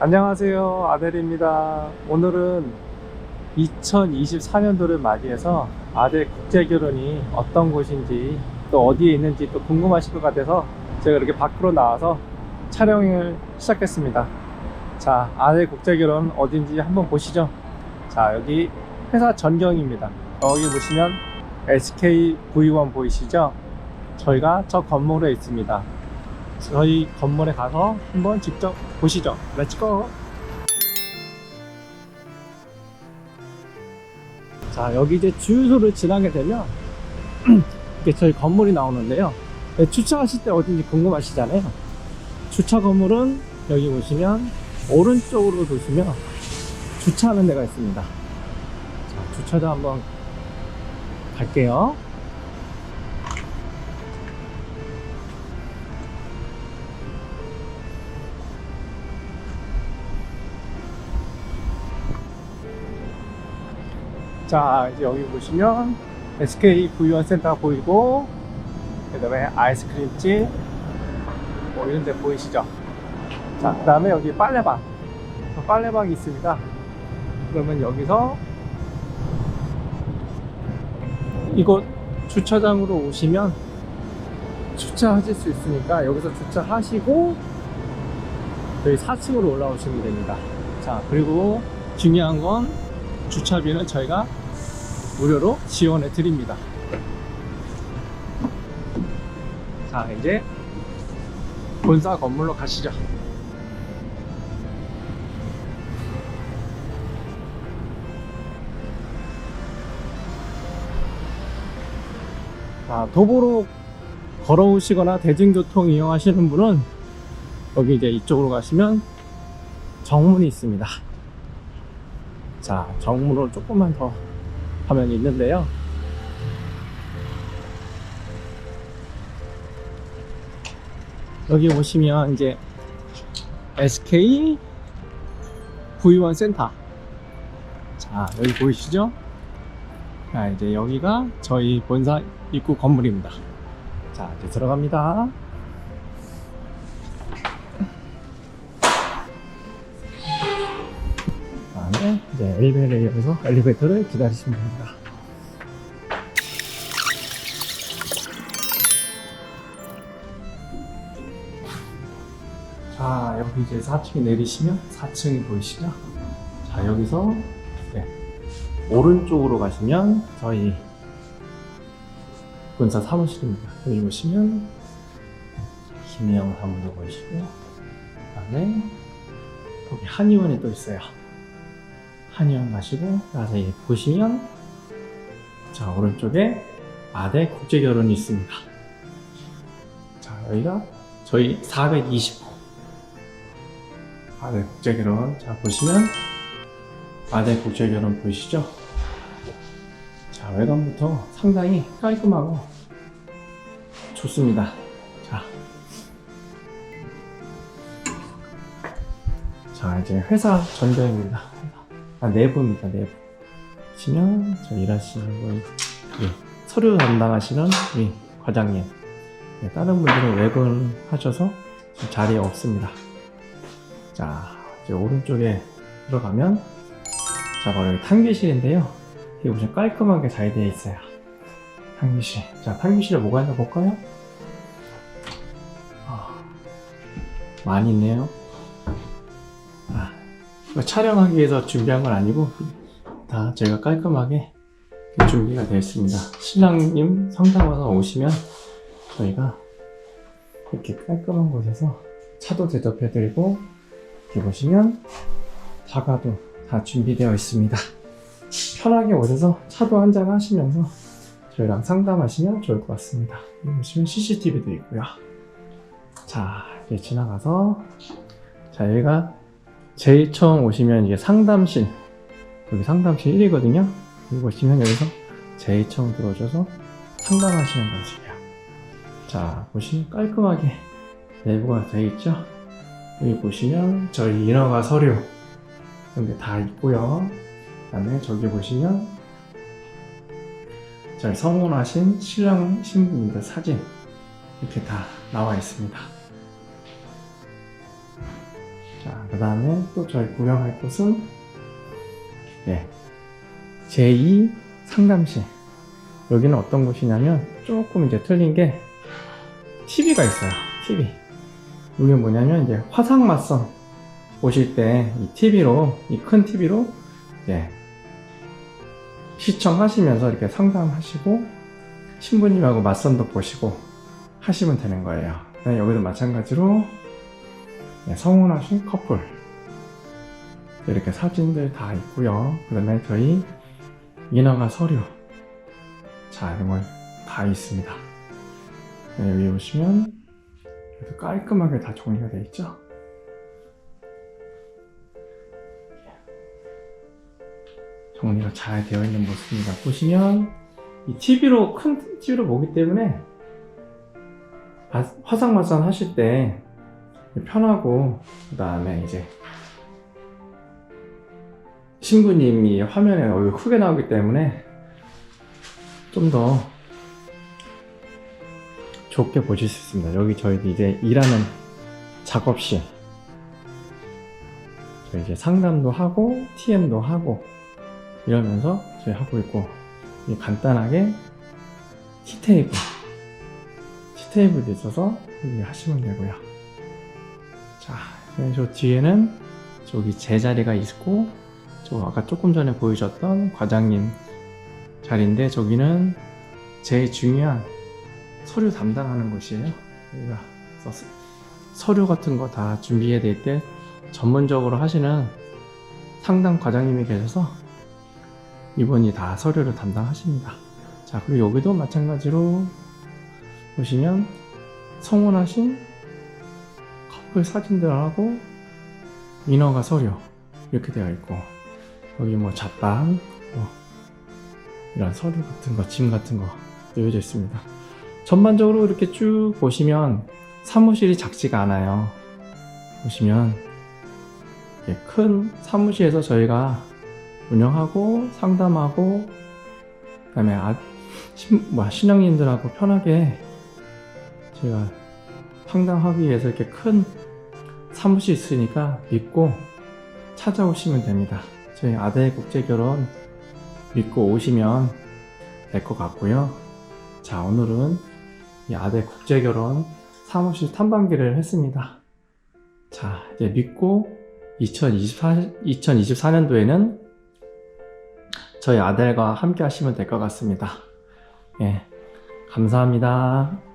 안녕하세요. 아델입니다. 오늘은 2024년도를 맞이해서 아델 국제결혼이 어떤 곳인지 또 어디에 있는지 또 궁금하실 것 같아서 제가 이렇게 밖으로 나와서 촬영을 시작했습니다. 자, 아델 국제결혼 어딘지 한번 보시죠. 자, 여기 회사 전경입니다. 여기 보시면 SK V1 보이시죠? 저희가 저 건물에 있습니다. 저희 건물에 가서 한번 직접 보시죠. 렛츠고! 자, 여기 이제 주유소를 지나게 되면 이게 저희 건물이 나오는데요. 네, 주차하실 때 어딘지 궁금하시잖아요. 주차 건물은 여기 보시면 오른쪽으로 보시면 주차하는 데가 있습니다. 자, 주차장 한번 갈게요. 자, 이제 여기 보시면 SK V1 센터가 보이고, 그 다음에 아이스크림집, 뭐 이런 데 보이시죠? 자, 그 다음에 여기 빨래방. 빨래방이 있습니다. 그러면 여기서 이곳 주차장으로 오시면 주차하실 수 있으니까 여기서 주차하시고 저희 4층으로 올라오시면 됩니다. 자, 그리고 중요한 건 주차비는 저희가 무료로 지원해 드립니다. 자, 이제 본사 건물로 가시죠. 자, 도보로 걸어오시거나 대중교통 이용하시는 분은 여기 이제 이쪽으로 가시면 정문이 있습니다. 자, 정문으로 조금만 더 가면 있는데요. 여기 오시면 이제 SK V1 센터. 자, 여기 보이시죠? 자, 이제 여기가 저희 본사 입구 건물입니다. 자, 이제 들어갑니다. 다음에 이제 엘리베이터에서 엘리베이터를 기다리시면 됩니다. 자, 여기 이제 4층에 내리시면 4층이 보이시죠? 자, 여기서 네, 오른쪽으로 가시면 저희 본사 사무실입니다. 여기 보시면 김혜영 사무소 보이시고, 그 다음에 여기 한의원이 또 있어요. 한의원 가시고 자세히 보시면 자 오른쪽에 아대 국제결혼이 있습니다. 자 여기가 저희 420호 아대 국제결혼 자 보시면 아대 국제결혼 보이시죠? 자 외관부터 상당히 깔끔하고 좋습니다. 자, 자 이제 회사 전경입니다. 아, 내부입니다, 내부. 보시면, 저 일하시는 분, 예, 서류 담당하시는 우리 과장님. 예, 다른 분들은 외근하셔서 자리에 없습니다. 자, 이제 오른쪽에 들어가면, 자, 바로 여기 탕비실인데요. 여기 보시면 깔끔하게 잘 되어 있어요. 탕비실. 자, 탕비실에 뭐가 있나 볼까요? 아, 많이 있네요. 이거 촬영하기 위해서 준비한 건 아니고 다 제가 깔끔하게 준비가 되어 있습니다. 신랑님 성당 와서 오시면 저희가 이렇게 깔끔한 곳에서 차도 대접해 드리고 이렇게 보시면 사과도 다 준비되어 있습니다. 편하게 오셔서 차도 한잔 하시면서 저희랑 상담하시면 좋을 것 같습니다. 보시면 CCTV도 있고요. 자, 이제 지나가서 자, 여기가 제일 처음 오시면 이게 상담실 여기 상담실 1이거든요. 여기 보시면 여기서 제일 처음 들어오셔서 상담하시는 곳이에요 자 보시면 깔끔하게 내부가 되어 있죠? 여기 보시면 저희 인허가 서류 게다 있고요. 그 다음에 저기 보시면 저희 성혼하신 신랑 신부님들 사진 이렇게 다 나와 있습니다. 자, 그 다음에 또 저희 구경할 곳은 네, 제2 상담실. 여기는 어떤 곳이냐면 조금 이제 틀린 게 TV가 있어요. TV. 이게 뭐냐면 이제 화상 맞선 보실 때 이 TV로 이 큰 TV로 이제 시청하시면서 이렇게 상담하시고 신부님하고 맞선도 보시고 하시면 되는 거예요. 네, 여기도 마찬가지로 네, 성혼하신 커플 이렇게 사진들 다 있고요. 그 다음에 저희 인허가 서류 자 이런 걸 다 있습니다. 네, 여기 이렇게 깔끔하게 다 정리가 되어 있죠. 정리가 잘 되어 있는 모습입니다. 보시면 이 TV로 큰 TV로 보기 때문에 바- 화상마산 하실 때 편하고 그 다음에 이제 신부님이 화면에 얼굴 크게 나오기 때문에 좀더 좋게 보실 수 있습니다. 여기 저희 이제 일하는 작업실. 저희 이제 상담도 하고 TM도 하고 이러면서 저희 하고 있고 이 간단하게 티테이블. 티테이블도 있어서 하시면 되고요 자 저 뒤에는 저기 제자리가 있고 저 아까 조금 전에 보여줬던 과장님 자리인데 저기는 제일 중요한 서류 담당하는 곳이에요 여기가 서류 같은 거 다 준비해야 될 때 전문적으로 하시는 상담 과장님이 계셔서 이분이 다 서류를 담당하십니다. 자, 그리고 여기도 마찬가지로 보시면 성혼하신 커플 사진들하고 인허가 서류 이렇게 되어 있고 여기 뭐 잡담 뭐 이런 서류 같은 거, 짐 같은 거 놓여져 있습니다. 전반적으로 이렇게 쭉 보시면 사무실이 작지가 않아요. 보시면 큰 사무실에서 저희가 운영하고 상담하고 그다음에 아, 신, 뭐, 신앙인들하고 편하게 제가 상담하기 위해서 이렇게 큰 사무실 있으니까 믿고 찾아오시면 됩니다. 저희 아들 국제결혼 믿고 오시면 될 것 같고요. 자 오늘은 이 아들 국제결혼 사무실 탐방기를 했습니다. 자 이제 믿고 2024, 2024년도에는 저희 아들과 함께 하시면 될 것 같습니다. 예, 감사합니다.